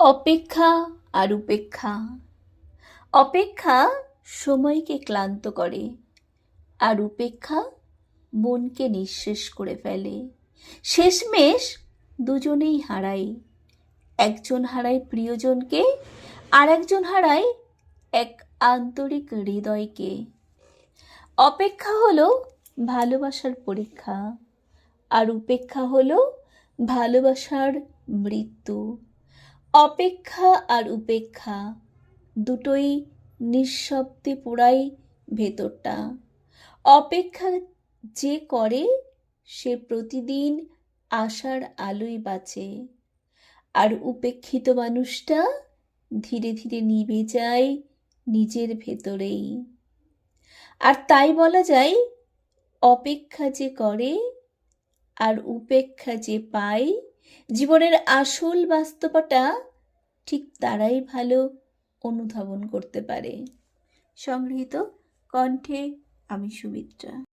অপেক্ষা আর উপেক্ষা। অপেক্ষা সময়কে ক্লান্ত করে আর উপেক্ষা মনকে নিঃশেষ করে ফেলে। শেষমেশ দুজনেই হারায় একজন হারায় প্রিয়জনকে আর একজন হারায় এক আন্তরিক হৃদয়কে। অপেক্ষা হলো ভালোবাসার পরীক্ষা, আর উপেক্ষা হলো ভালোবাসার মৃত্যু। অপেক্ষা আর উপেক্ষা দুটোই নিঃশব্দে পোড়াই ভেতরটা। অপেক্ষা যে করে, সে প্রতিদিন আশার আলোয় বাঁচে। আর উপেক্ষিত মানুষটা ধীরে ধীরে নিভে যায় নিজের ভেতরেই। আর তাই বলা যায়, অপেক্ষা যে করে আর উপেক্ষা যে পায়, জীবনের আসল বাস্তবতা ঠিক তারাই ভালো অনুধাবন করতে পারে। সংগৃহীত কণ্ঠে আমি সুমিত্রা।